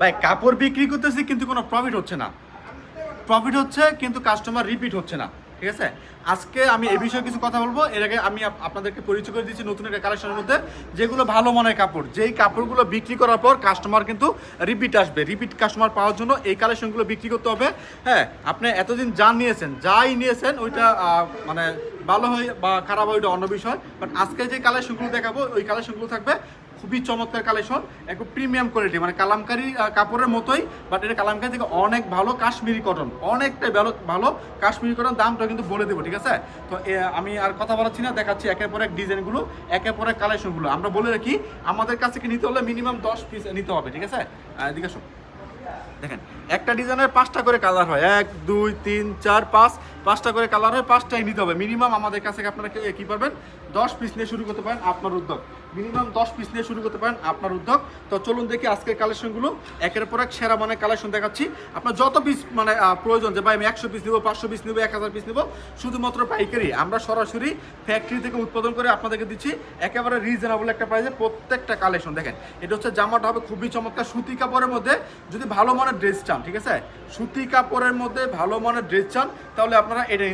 ভাই, কাপড় বিক্রি করতেছি কিন্তু কোনো প্রফিট হচ্ছে না। প্রফিট হচ্ছে কিন্তু কাস্টমার রিপিট হচ্ছে না, ঠিক আছে? আজকে আমি এই বিষয়ে কিছু কথা বলব। এর আগে আমি আপনাদেরকে পরিচয় করে দিচ্ছি নতুন একটা কালেকশনের মধ্যে, যেগুলো ভালো মনের কাপড়। যেই কাপড়গুলো বিক্রি করার পর কাস্টমার কিন্তু রিপিট আসবে। রিপিট কাস্টমার পাওয়ার জন্য এই কালেকশনগুলো বিক্রি করতে হবে। হ্যাঁ আপনি এতদিন যা নিয়েছেন, যাই নিয়েছেন, ওইটা মানে ভালো হয় বা খারাপ হয়, ওইটা অন্য বিষয়। বাট আজকে যে কালেকশনগুলো দেখাবো, ওই কালেকশনগুলো থাকবে খুবই চমৎকার কালেকশন একটু প্রিমিয়াম কোয়ালিটি মানে কালামকারি কাপড়ের মতোই বাট এটা কালামকারি থেকে অনেক ভালো কাশ্মীরি কটন অনেকটাই ভালো ভালো কাশ্মীরি কটন দামটা কিন্তু বলে দেবো, ঠিক আছে? তো আমি আর কথা বলাচ্ছি না, দেখাচ্ছি একের পর এক ডিজাইনগুলো, একের পর এক কালেকশনগুলো। আমরা বলে রাখি, আমাদের কাছ থেকে নিতে হলে মিনিমাম দশ পিস নিতে হবে, ঠিক আছে? এদিকে আসো। দেখেন, একটা ডিজাইনের পাঁচটা করে কালার হয়, এক, দুই, তিন, চার, পাঁচ, পাঁচটা করে কালার হয়, পাঁচটাই নিতে হবে। মিনিমাম আমাদের কাছে আপনারা কি পারবেন? দশ পিস নিয়ে শুরু করতে পারেন আপনার উদ্যোগ। মিনিমাম দশ পিস নিয়ে শুরু করতে পারেন আপনার উদ্যোগ। তো চলুন দেখি আজকের কালেকশনগুলো। একের পর এক সেরা মানে কালেকশন দেখাচ্ছি। আপনার যত পিস মানে প্রয়োজন যে ভাই আমি একশো পিস নেব, পাঁচশো পিস নেব, এক হাজার পিস নেব, শুধুমাত্র পাইকারি। আমরা সরাসরি ফ্যাক্টরি থেকে উৎপাদন করে আপনাদেরকে দিচ্ছি একেবারে রিজনেবল একটা প্রাইসে প্রত্যেকটা কালেকশন। দেখেন, এটা হচ্ছে জামাটা হবে খুবই চমৎকার, সুতি কাপড়ের মধ্যে যদি ভালো মানের ড্রেস চান, ঠিক আছে? সুতি কাপড়ের মধ্যে ভালো মানের ড্রেস চান, তাহলে আপনারা এটা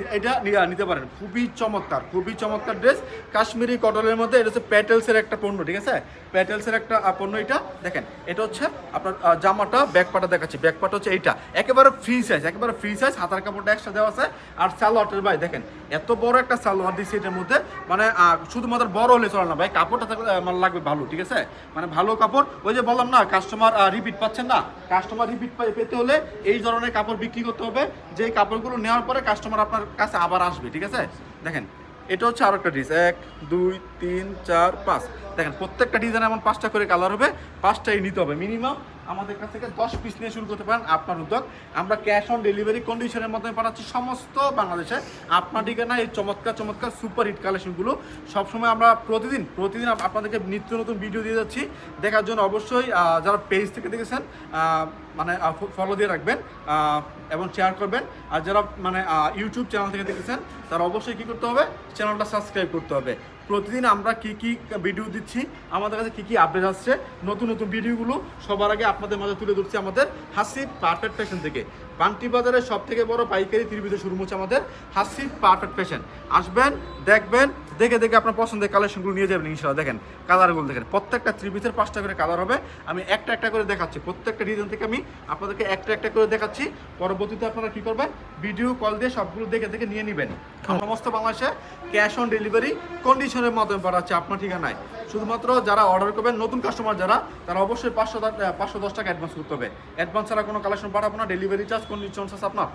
এটা নিতে পারেন। খুবই চমৎকার খুবই চমৎকার ড্রেস কাশ্মীরি কটনের মধ্যে এটা হচ্ছে প্যাটেলসের একটা পণ্য, ঠিক আছে? প্যাটেলসের একটা পণ্য এটা। দেখেন, এটা হচ্ছে আপনার জামাটা ব্যাকপাটা দেখাচ্ছি। ব্যাকপাটা হচ্ছে এইটা। একেবারে ফ্রি সাইজ একেবারে ফ্রি সাইজ হাতার কাপড়টা একসাথে দেওয়া আছে। আর সালোয়ারটার ভাই, দেখেন, এত বড় একটা সালোয়ার দিচ্ছে এটার মধ্যে। মানে শুধুমাত্র বড় হলে চলে না, ভাই, কাপড়টা থাকলে আমার লাগবে ভালো, ঠিক আছে? মানে ভালো কাপড়। ওই যে বললাম না কাস্টমার রিপিট পাচ্ছেন না? কাস্টমার রিপিট পেতে হলে এই ধরনের কাপড় বিক্রি করতে হবে। যে কাপড়গুলো নেওয়ার পরে কাস্টমার আপনার কাছে আবার আসবে, ঠিক আছে? দেখেন এটা হচ্ছে আরও একটা ডিস এক, দুই, তিন, চার, পাঁচ। দেখেন, প্রত্যেকটা ডিজাইন এমন পাঁচটা করে কালার হবে, পাঁচটাই নিতে হবে। মিনিমাম আমাদের কাছ থেকে দশ পিস নিয়ে শুরু করতে পারেন আপনার উদ্যোগ। আমরা ক্যাশ অন ডেলিভারি কন্ডিশনের মাধ্যমে পাঠাচ্ছি সমস্ত বাংলাদেশে। আপনার ঠিকানা, এই চমৎকার চমৎকার সুপার হিট কালেকশনগুলো সবসময় আমরা প্রতিদিন প্রতিদিন আপনাদেরকে নিত্য নতুন ভিডিও দিয়ে যাচ্ছি। দেখার জন্য অবশ্যই যারা পেজ থেকে দেখেছেন মানে ফলো দিয়ে রাখবেন এবং শেয়ার করবেন। আর যারা মানে ইউটিউব চ্যানেল থেকে দেখেছেন, তারা অবশ্যই কী করতে হবে? চ্যানেলটা সাবস্ক্রাইব করতে হবে। প্রতিদিন আমরা কি কি ভিডিও দিচ্ছি, আমাদের কাছে কি কি আপডেট আসছে, নতুন নতুন ভিডিওগুলো সবার আগে আপনাদের মাঝে তুলে ধরছি আমাদের হাসিব পারফেক্ট ফ্যাশন থেকে। বান্টি বাজারের সব থেকে বড় পাইকারি ত্রিভিতে শুরু হচ্ছে আমাদের হাসিব পারফেক্ট ফ্যাশন আসবেন, দেখবেন দেখে দেখে আপনার পছন্দের কালেকশনগুলো নিয়ে যাবেন ইনশাল্লাহ দেখেন কালারগুলো দেখেন প্রত্যেকটা ত্রিভিতের পাঁচটা করে কালার হবে। আমি একটা একটা করে দেখাচ্ছি। প্রত্যেকটা ডিজাইন থেকে আমি আপনাদেরকে একটা একটা করে দেখাচ্ছি। পরবর্তীতে আপনারা কি করবেন? ভিডিও কল দিয়ে সবগুলো দেখে দেখে নিয়ে নেবেন। সমস্ত বাংলাদেশে ক্যাশ অন ডেলিভারি কন্ডিশনের মাধ্যমে পাঠাচ্ছে আপনার ঠিকানায়। শুধুমাত্র যারা অর্ডার করবেন নতুন কাস্টমার যারা তারা অবশ্যই পাঁচশো পাঁচশো দশ টাকা অ্যাডভান্স করতে হবে। অ্যাডভান্স ছাড়া কোনো কালেকশন পাঠাবো না। ডেলিভারি চার্জ কন্ডিশন চার্জ আপনার।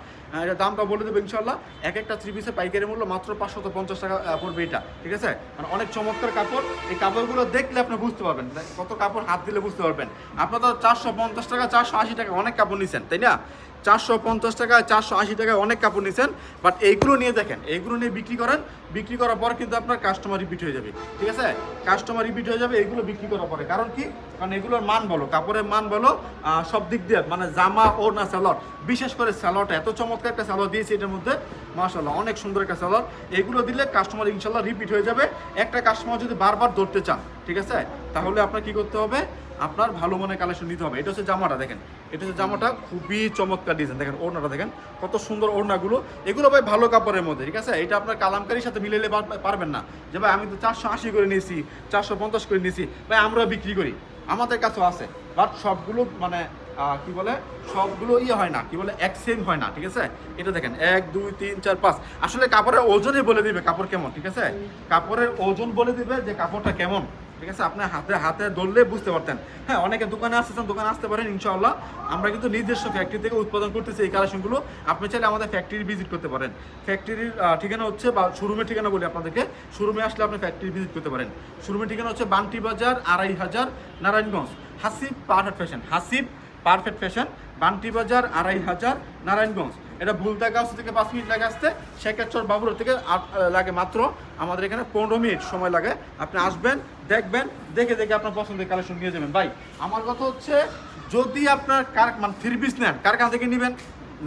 দামটা বলে দেবো ইনশাল্লাহ এক একটা থ্রি পিসের পাইকারি মূল্য মাত্র পাঁচশো পঞ্চাশ টাকা পড়বে এটা। ঠিক আছে? মানে অনেক চমৎকার কাপড়, এই কাপড়গুলো দেখলে আপনি বুঝতে পারবেন। কত কাপড় হাত দিলে বুঝতে পারবেন। আপনার তো চারশো পঞ্চাশ টাকা, চারশো আশি টাকা অনেক কাপড় নিছেন, তাই না? চারশো পঞ্চাশ টাকা চারশো আশি টাকায় অনেক কাপড় নিছেন বাট এইগুলো নিয়ে দেখেন, এইগুলো নিয়ে বিক্রি করেন, বিক্রি করার পর কিন্তু আপনার কাস্টমার রিপিট হয়ে যাবে, ঠিক আছে? কাস্টমার রিপিট হয়ে যাবে এগুলো বিক্রি করার পরে। কারণ কি? কারণ এগুলোর মান বলো কাপড়ের মান বলো সব দিক দিয়ে মানে জামা ও না স্যালট বিশেষ করে স্যালটটা এত চমৎকার একটা স্যালট দিয়েছে এটার মধ্যে মাশাল্লাহ অনেক সুন্দর একটা স্যালট এগুলো দিলে কাস্টমার ইনশাল্লাহ রিপিট হয়ে যাবে। একটা কাস্টমার যদি বারবার ধরতে চান, ঠিক আছে? তাহলে আপনার কি করতে হবে? আপনার ভালো মনে কালেকশন নিতে হবে। এটা হচ্ছে জামাটা, দেখেন। এটা হচ্ছে জামাটা খুবই চমৎকার ডিজাইন দেখেন, ওড়নাটা দেখেন, কত সুন্দর ওড়নাগুলো। এগুলো ভাই ভালো কাপড়ের মধ্যে, ঠিক আছে? এটা আপনার কালামকারির সাথে মিলাইলে পার- পারবেন না। যে ভাই, আমি তো চারশো আশি করে নিয়েছি, চারশো পঞ্চাশ করে নিয়েছি, ভাই, আমরা বিক্রি করি। আমাদের কাছেও আছে বাট সবগুলো মানে কি বলে? সবগুলো ইয়ে হয় না, কি বলে? এক সেম হয় না, ঠিক আছে? এটা দেখেন, এক, দুই, তিন, চার, পাঁচ। আসলে কাপড়ের ওজনই বলে দিবে কাপড় কেমন, ঠিক আছে? কাপড়ের ওজন বলে দিবে যে কাপড়টা কেমন। ঠিক আছে? আপনার হাতে হাতে ধরলে বুঝতে পারতেন। হ্যাঁ অনেকে দোকানে আসতেছেন, দোকানে আসতে পারেন, ইনশাআল্লাহ। আমরা কিন্তু নিজস্ব ফ্যাক্টরি থেকে উৎপাদন করতেছি এই কালেকশনগুলো। আপনি চাইলে আমাদের ফ্যাক্টরি ভিজিট করতে পারেন। ফ্যাক্টরির ঠিকানা হচ্ছে বা শোরুমের ঠিকানা বলি আপনাদেরকে। শোরুমে আসলে আপনি ফ্যাক্টরি ভিজিট করতে পারেন। শোরুমের ঠিকানা হচ্ছে বান্টি বাজার, আড়াই হাজার, Narayanganj. Hasib perfect fashion Hasib perfect fashion Banti Bazar, আড়াই হাজার, নারায়ণগঞ্জ। এটা ভুলতা গাছ থেকে পাঁচ মিনিট লাগে আসতে। শেখাচর বাবুর থেকে লাগে মাত্র। আমাদের এখানে পনেরো মিনিট সময় লাগে। আপনি আসবেন, দেখবেন, দেখে দেখে আপনার পছন্দের কালেকশন নিয়ে যাবেন। ভাই, আমার কথা হচ্ছে, যদি আপনার কার মানে থ্রি পিস নেন কারখানা থেকে নেবেন?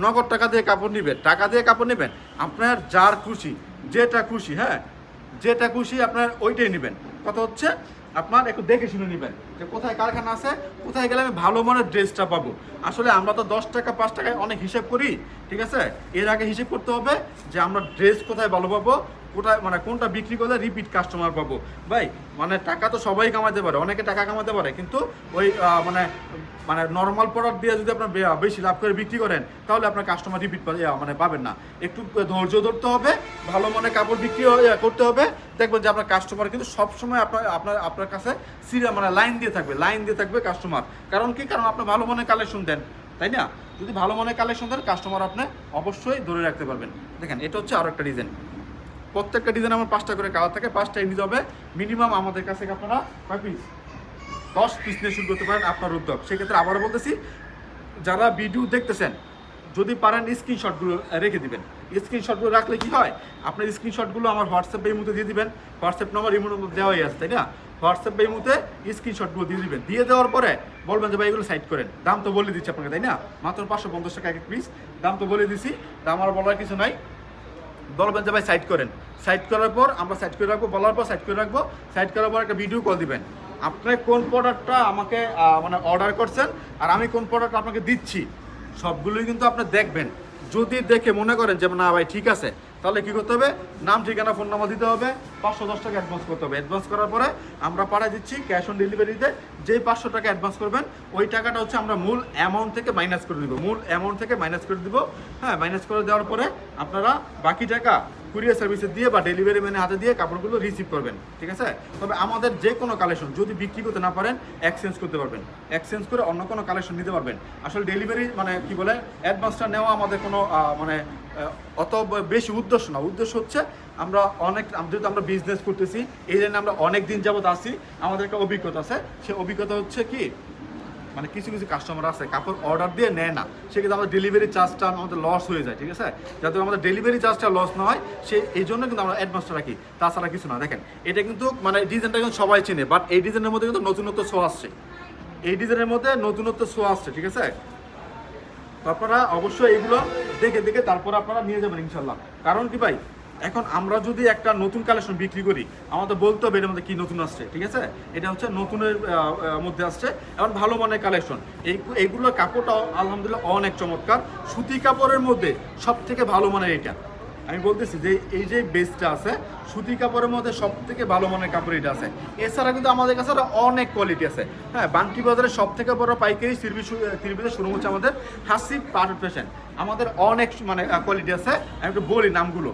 নগদ টাকা দিয়ে কাপড় নেবেন, টাকা দিয়ে কাপড় নেবেন। আপনার যার খুশি, যেটা খুশি হ্যাঁ যেটা খুশি আপনার ওইটাই নেবেন। কথা হচ্ছে আপনার একটু দেখে শুনে নেবেন যে কোথায় কারখানা আছে, কোথায় গেলে আমি ভালো মানের ড্রেসটা পাবো। আসলে আমরা তো দশ টাকা, পাঁচ টাকায় অনেক হিসেব করি, ঠিক আছে? এর আগে হিসেব করতে হবে যে আমরা ড্রেস কোথায় ভালো পাবো কোথায় মানে কোনটা বিক্রি করলে রিপিট কাস্টমার পাবো? ভাই মানে টাকা তো সবাই কামাতে পারে, অনেকে টাকা কামাতে পারে, কিন্তু ওই মানে মানে নর্মাল প্রোডাক্ট দিয়ে যদি আপনার বেশি লাভ করে বিক্রি করেন, তাহলে আপনার কাস্টমার রিপিট মানে পাবেন না। একটু ধৈর্য ধরতে হবে, ভালো মানে কাপড় বিক্রি করতে হবে। দেখবেন যে আপনার কাস্টমার কিন্তু সবসময় আপনার আপনার আপনার কাছে সিরিয়াল মানে লাইন দিয়ে থাকবে লাইন দিয়ে থাকবে কাস্টমার কারণ কি? কারণ আপনি ভালো মনে কালেকশন দেন, তাই না? যদি ভালো মনে কালেকশন দেন কাস্টমার আপনি অবশ্যই ধরে রাখতে পারবেন। দেখেন, এটা হচ্ছে আরও একটা ডিজাইন প্রত্যেকটা ডিজাইন আমার পাঁচটা করে কালার থাকে, পাঁচটাই নিতে হবে। মিনিমাম আমাদের কাছে আপনারা কয় পিস দশ পিস নিয়ে শুরু করতে পারেন আপনার উদ্যোগ। সেক্ষেত্রে আবারও বলতেছি, যারা ভিডিও দেখতেছেন, যদি পারেন স্ক্রিনশটগুলো রেখে দিবেন। স্ক্রিনশটগুলো রাখলে কি হয়? আপনার স্ক্রিনশটগুলো আমার হোয়াটসঅ্যাপে এই মুহূর্তে দিয়ে দিবেন। হোয়াটসঅ্যাপ নাম্বার এই মুহূর্তে দেওয়াই আছে, তাই না? হোয়াটসঅ্যাপে এই মুহূর্তে স্ক্রিনশটগুলো দিয়ে দিবেন। দিয়ে দেওয়ার পরে বলবেন যে, ভাই, এগুলো সাইড করেন। দাম তো বলে দিচ্ছি আপনাকে, তাই না? মাত্র পাঁচশো পঞ্চাশ টাকা এক পিস দাম তো বলে দিছি, দাম আর বলার কিছু নাই। বলবেন যে ভাই সাইড করেন। সাইড করার পর আমরা সাইড করে রাখব, বলার পর সাইড করে রাখব। সাইড করার পর একটা ভিডিও কল দিবেন। আপনি কোন প্রোডাক্টটা আমাকে মানে অর্ডার করছেন আর আমি কোন প্রোডাক্ট আপনাকে দিচ্ছি, সবগুলোই কিন্তু আপনি দেখবেন। যদি দেখে মনে করেন যে, না ভাই, ঠিক আছে। তাহলে কি করতে হবে? নাম, ঠিকানা ফোন নাম্বার দিতে হবে। পাঁচশো দশ টাকা অ্যাডভান্স করতে হবে। অ্যাডভান্স করার পরে আমরা পাঠিয়ে দিচ্ছি ক্যাশ অন ডেলিভারিতে যেই পাঁচশো টাকা অ্যাডভান্স করবেন, ওই টাকাটা হচ্ছে আমরা মূল অ্যামাউন্ট থেকে মাইনাস করে দিব। মূল অ্যামাউন্ট থেকে মাইনাস করে দিব। হ্যাঁ মাইনাস করে দেওয়ার পরে আপনারা বাকি টাকা কুরিয়ার সার্ভিসে দিয়ে বা ডেলিভারি ম্যানের হাতে দিয়ে কাপড়গুলো রিসিভ করবেন, ঠিক আছে? তবে আমাদের যে কোনো কালেকশন যদি বিক্রি করতে না পারেন এক্সচেঞ্জ করতে পারবেন। এক্সচেঞ্জ করে অন্য কোনো কালেকশন নিতে পারবেন। আসলে ডেলিভারি মানে কি বলে অ্যাডভান্সটা নেওয়া আমাদের কোনো মানে অত বেশি উদ্দেশ্য না। উদ্দেশ্য হচ্ছে আমরা অনেক যেহেতু আমরা বিজনেস করতেছি, এই জন্য আমরা অনেক দিন যাবত আসি আমাদের একটা অভিজ্ঞতা আছে। সে অভিজ্ঞতা হচ্ছে কি মানে কিছু কিছু কাস্টমার আছে, কাপড় অর্ডার দিয়ে নেয় না। সেক্ষেত্রে আমাদের ডেলিভারি চার্জটা আমাদের লস হয়ে যায়, ঠিক আছে? যাতে আমাদের ডেলিভারি চার্জটা লস না হয়, সে এই জন্য কিন্তু আমরা অ্যাডভান্সটা রাখি। তাছাড়া কিছু না, দেখেন, এটা কিন্তু মানে ডিজাইনটা কিন্তু সবাই চেনে বাট এই ডিজাইনের মধ্যে কিন্তু নতুনত্ব শো আসছে। এই ডিজাইনের মধ্যে নতুনত্ব শো আসছে, ঠিক আছে? তো আপনারা অবশ্যই এগুলো দেখে দেখে তারপর আপনারা নিয়ে যাবেন ইনশাল্লাহ কারণ কি ভাই? এখন আমরা যদি একটা নতুন কালেকশন বিক্রি করি, আমাদের বলতে হবে এটার মধ্যে কি নতুন আসছে, ঠিক আছে? এটা হচ্ছে নতুনের মধ্যে আসছে এখন ভালো মানের কালেকশন এই এইগুলোর কাপড়টা আলহামদুলিল্লাহ অনেক চমৎকার। সুতি কাপড়ের মধ্যে সব থেকে ভালো মানের এটা। আমি বলতেছি যে এই যে বেসটা আছে, সুতি কাপড়ের মধ্যে সব থেকে ভালো মানের কাপড় এটা আছে। এছাড়া কিন্তু আমাদের কাছে অনেক কোয়ালিটি আছে। হ্যাঁ বান্টি বাজারের সব থেকে বড় পাইকারি সিরবি সিরবিতে শুরু হচ্ছে আমাদের হাসি পারফেক্ট ফ্যাশন আমাদের অনেক মানে কোয়ালিটি আছে। আমি একটু বলি নামগুলো।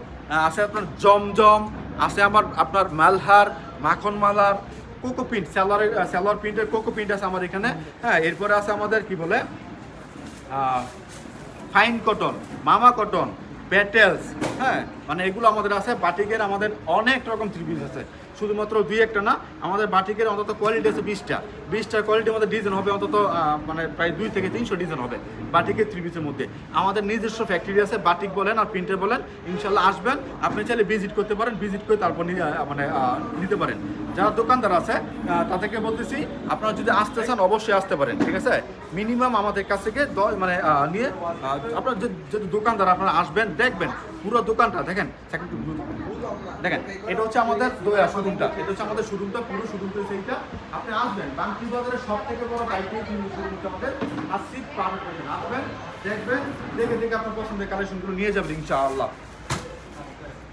আছে আপনার জমজম, আছে আমার, আপনার মালহার, মাখন মালার, কোকো প্রিন্ট স্যালোয়ার স্যালোয়ার প্রিন্টের কোকো প্রিন্ট আছে আমার এখানে। হ্যাঁ এরপরে আছে আমাদের কি বলে? ফাইন কটন মামা কটন প্যাটেলস হ্যাঁ মানে এগুলো আমাদের আছে। বাটিকের আমাদের অনেক রকম ত্রিপিস আছে। শুধুমাত্র দুই একটা না, আমাদের বাটিকের অন্তত কোয়ালিটি আছে বিশটা। বিশটা কোয়ালিটির মধ্যে ডিজাইন হবে অন্তত মানে প্রায় দুই থেকে তিনশো ডিজাইন হবে বাটিকের থ্রি পিসের মধ্যে। আমাদের নিজস্ব ফ্যাক্টরি আছে, বাটিক বলেন আর প্রিন্টার বলেন, ইনশাল্লাহ আসবেন। আপনি চাইলে ভিজিট করতে পারেন ভিজিট করে তারপর মানে নিতে পারেন। যারা দোকানদার আছে তাদেরকে বলতেছি, আপনারা যদি আসতে চান, অবশ্যই আসতে পারেন, ঠিক আছে? মিনিমাম আমাদের কাছ থেকে দ- মানে নিয়ে আপনার যদি দোকানদার আপনারা আসবেন, দেখবেন পুরো দোকানটা, দেখেন দেখেন, এটা হচ্ছে আমাদের শুরুমটা এটা হচ্ছে আমাদের শুরুমটা পুরো শুরুমটা এইটা। আপনি আসবেন বাংকি বাজারের সব থেকে বড় পাইকারি শুরুমটা আমাদের আসিফ পার আসবেন, দেখবেন, দেখে দেখে আপনার পছন্দের কালেকশনগুলো নিয়ে যাবেন, ইনশাআল্লাহ।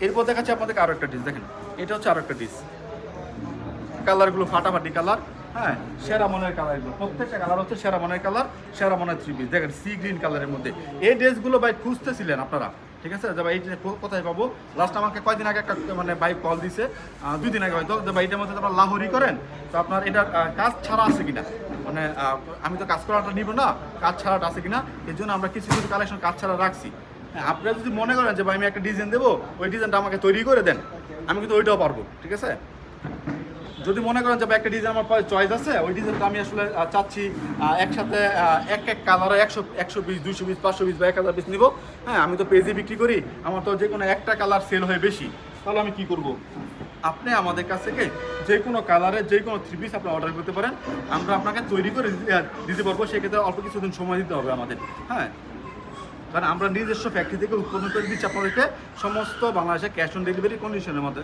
এরপর দেখাচ্ছে আপনাদেরকে আরও একটা ডিস দেখেন। এটা হচ্ছে আরও একটা ডিস কালারগুলো ফাটাফাটি কালার হ্যাঁ সেরা মনের কালারগুলো। প্রত্যেকটা কালার হচ্ছে সেরা মনের কালার, সেরা মনের থ্রি পিস দেখেন সি গ্রিন কালারের মধ্যে। এই ড্রেসগুলো ভাই খুঁজতেছিলেন আপনারা? ঠিক আছে? যে ভাই এই কোথায় পাবো? লাস্ট আমাকে কয়দিন আগে একটা মানে বাইক কল দিছে। দুই দিন আগে হয়তো। যে ভাই এটার মধ্যে আপনার লাহরি করেন। তো আপনার এটা কাজ ছাড়া আছে কিনা? মানে আমি তো কাজ করাটা নিব না। কাজ ছাড়াটা আছে কিনা? এই জন্য আমরা কিছু কিছু কালেকশন কাজ ছাড়া রাখছি। হ্যাঁ, আপনারা যদি মনে করেন যে ভাই আমি একটা ডিজাইন দেবো ওই ডিজাইনটা আমাকে তৈরি করে দেন। আমি কিন্তু ওইটাও পারব ঠিক আছে? যদি মনে করেন যে একটা ডিজাইন আমার চয়েস আছে, ওই ডিজাইনটা আমি আসলে চাচ্ছি একসাথে এক এক কালারে একশো একশো পিস দুশো পিস পাঁচশো পিস বা এক হাজার পিস নিবো। হ্যাঁ আমি তো পেজে বিক্রি করি, আমার তো যে কোনো একটা কালার সেল হয় বেশি। তাহলে আমি কি করব? আপনি আমাদের কাছ থেকে যে কোনো কালারে যে কোনো থ্রি পিস আপনি অর্ডার করতে পারেন। আমরা আপনাকে তৈরি করে দিতে পারব, সেক্ষেত্রে অল্প কিছুদিন সময় দিতে হবে আমাদের। হ্যাঁ কারণ আমরা নিজস্ব ফ্যাক্টরি থেকে উৎপন্ন করে দিচ্ছি আপনাদেরকে সমস্ত বাংলাদেশে ক্যাশ অন ডেলিভারি কন্ডিশনের মধ্যে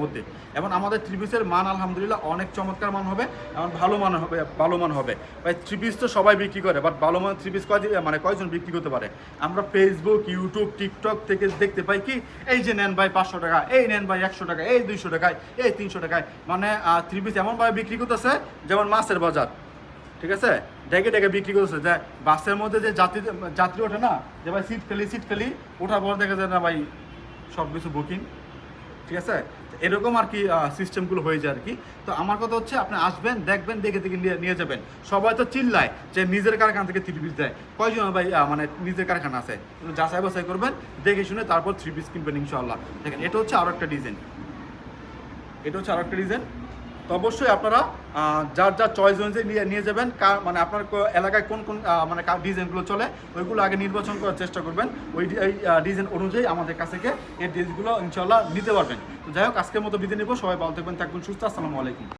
মধ্যে। এবং আমাদের থ্রি পিসের মান, আলহামদুলিল্লাহ, অনেক চমৎকার মান হবে এবং ভালো মান হবে, ভালো মান হবে। ভাই থ্রি পিস তো সবাই বিক্রি করে বাট ভালো মান থ্রি পিস কয় মানে কয়জন বিক্রি করতে পারে? আমরা ফেসবুক ইউটিউব টিকটক থেকে দেখতে পাই কি, এই যে নেন ভাই পাঁচশো টাকা, এই নেন ভাই একশো টাকা, এই দুইশো টাকায় এই তিনশো টাকায়। মানে থ্রি পিস এমনভাবে বিক্রি করতেছে, যেমন মাছের বাজার, ঠিক আছে? ডেকে ডেকে বিক্রি করতেছে যে বাসের মধ্যে যে যাত্রী যাত্রী ওঠে না, যে ভাই সিট ফেলি সিট ফেলি, ওঠার পর দেখা যায় না ভাই সব কিছু বুকিং ঠিক আছে? এরকম আর কি সিস্টেমগুলো হয়ে যায় আর কি। তো আমার কথা হচ্ছে, আপনি আসবেন, দেখবেন, দেখে দেখে নিয়ে যাবেন। সবাই তো চিল্লায় যে নিজের কারখানা থেকে থ্রি পিস দেয়। কয়জন ভাই মানে নিজের কারখানা আছে? যাচাই বাছাই করবেন, দেখে শুনে তারপর থ্রি পিস কিনবেন ইনশাআল্লাহ। দেখেন, এটা হচ্ছে আরও একটা ডিজাইন এটা হচ্ছে আরও একটা রিজন তো অবশ্যই আপনারা যার যার চয়েস অনুযায়ী নিয়ে নিয়ে যাবেন কার মানে আপনার এলাকায় কোন কোন মানে ডিজাইনগুলো চলে, ওইগুলো আগে নির্বাচন করার চেষ্টা করবেন। ওই ডিজাইন অনুযায়ী আমাদের কাছ থেকে এই ড্রেসগুলো ইনশাল্লাহ নিতে পারবেন। তো যাই হোক, আজকের মতো বিদায় নেব। সবাই ভালো থাকবেন থাকবেন, সুস্থ। আসসালামু আলাইকুম।